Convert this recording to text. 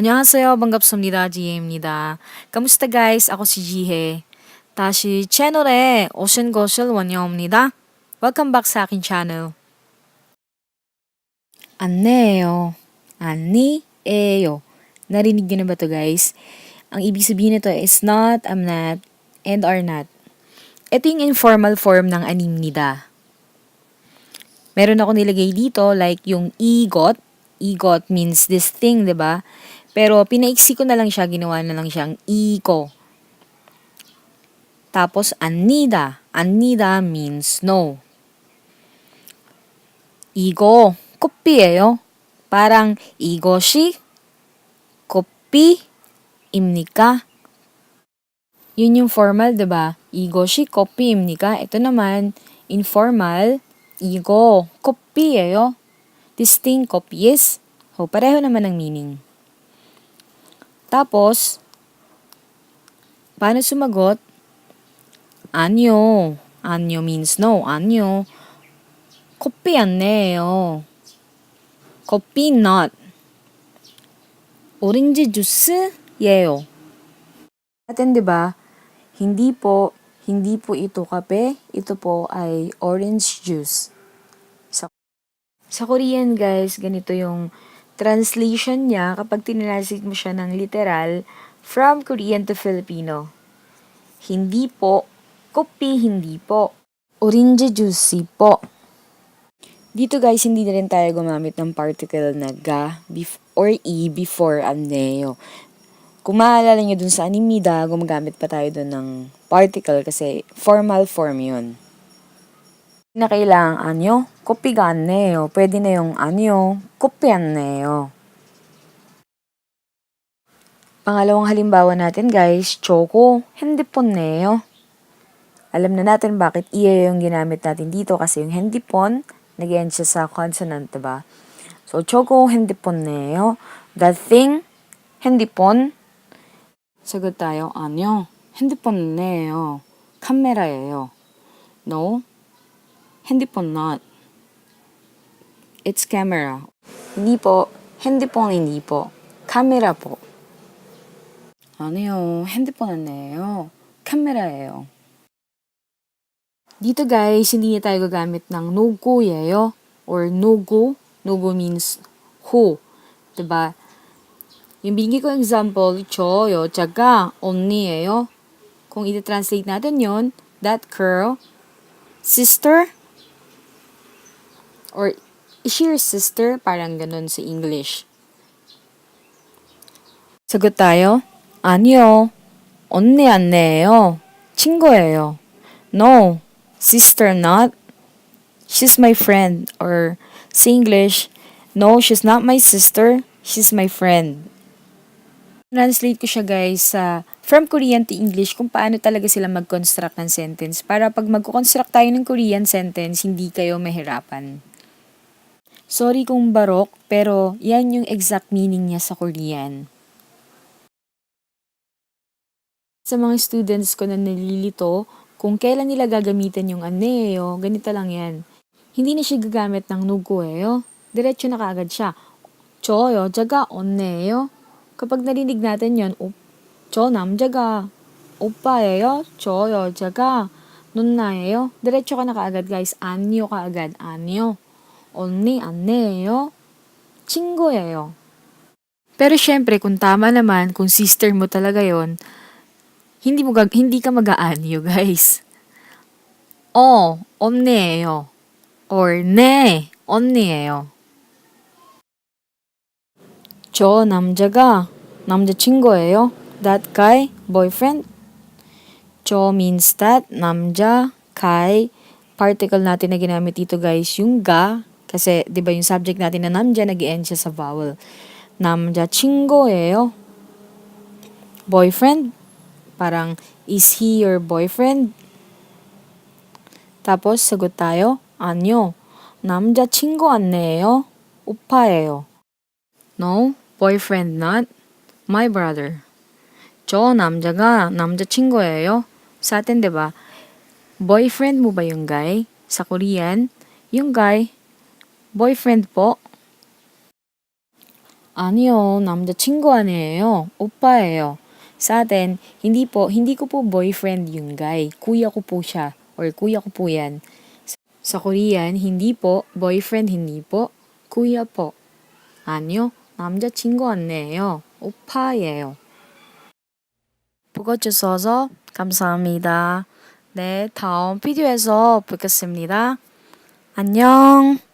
안녕하세요. 반갑습니다. 지혜입니다. kamusta guys? Ako si Jihe. 다시 채널에 오신 것을 환영합니다. Welcome back sa aking channel. 안내예요. 안니예요. Narinig niyo na ba to guys? Ang ibig sabihin nito is not, am not, and are not. Ito yung informal form ng animnida. Meron ako nilagay dito like yung igot. Igot means this thing, 'di ba? Pero pinaiksi ko na lang siya, ginawa na lang siyang iko. Tapos annida. Annida means no. 이거 커피예요. parang 이것이 커피입니까? Yun yung formal, 'di ba? 이것이 커피입니까? Ito naman informal, 이거 커피예요. This thing coffee is. So, pareho naman ang meaning. Tapos, paano sumagot? 아니요. 아니요 means no. 아니요. 커피 안 내요. 커피 not. 오렌지 주스예요. Atin, di ba? Hindi po, hindi po ito kape. Ito po ay orange juice. Sa, sa Korean, guys, ganito yung translation niya kapag tinranslate mo siya ng literal from Korean to Filipino. Hindi po, kopi hindi po. Orange juice po. Dito guys, hindi na rin tayo gumamit ng particle na ga or e before ang neo. Kung maalala nyo dun sa animida, gumagamit pa tayo dun ng particle kasi formal form yun. Na kailangan anyo, kopi가 안 내요. Pwede na yung anyo, kopi 안 내요. Pangalawang halimbawa natin guys, choco, 핸드폰 내요. Alam na natin bakit iya yung ginamit natin dito kasi yung 핸드폰, nag siya sa consonant, diba? So, choco, 핸드폰 내요. That thing, 핸드폰. 사got tayo, 아니요. 핸드폰 내요. 카메라예요. No, 핸드폰 not. It's camera. Hindi po, 핸드폰 hindi po. 카메라 po. 아니요, 핸드폰 아니에요. 카메라예요. Dito guys, hindi na tayo gagamit ng no-go-yeyo or no-go. No-go means who. Diba? Yung binigay ko example, 저요, 제가 언니예요. Kung i-translate natin yon, that girl, sister, or is she your sister? Parang ganun sa English. 사got tayo. 아니요. 언니 안내예요. 친구예요. No. Sister not. She's my friend. Or sa English, no, she's not my sister. She's my friend. Translate ko siya guys sa from Korean to English kung paano talaga sila mag-construct ng sentence para pag mag-construct tayo ng Korean sentence, hindi kayo mahirapan. Sorry kung barok, pero yan yung exact meaning niya sa Korean. Sa mga students ko na nalilito, kung kailan nila gagamitin yung aneo, ganito lang yan. Hindi na siya gagamit ng nugueo. Diretso na kaagad siya. Choyo, jaga, oneo. Kapag narinig natin yan, up, chonam, jaga. Oppaeo, choyo, jaga. Nun Diretso ka na kaagad guys. Anyo kaagad, anyo. 언니 안내예요. 친구예요. Pero syempre, kung tama naman, kung sister mo talaga yon, hindi mo gag hindi ka mag-aanyo, guys. 어, 언니예요. Or 네, 언니예요. 저 남자가 남자친구예요. That guy, boyfriend. 저 means that, 남자, guy. Particle natin na ginamit dito guys, yung ga. Kasi, di ba yung subject natin na 남자, nag end siya sa vowel. 남자친구예요. Boyfriend. Parang, is he your boyfriend? tapos, sagot tayo, 아니요. 남자친구 안내예요. 오빠예요. No, boyfriend not. My brother. 저 남자가 남자친구예요. Sa atin, di ba? Boyfriend mo ba yung guy? Sa Korean, yung guy, boyfriend po. 아니요, 남자친구 아니에요. 오빠예요. Sa hindi po, hindi ko po boyfriend yung guy. Kuya ko po siya. Or kuya ko po yan. Sa Korean, hindi po, boyfriend hindi po, kuya po. 아니요, 남자친구 아니에요. 오빠예요. 보고 주셔서 감사합니다. 네, 다음 비디오에서 뵙겠습니다. 안녕.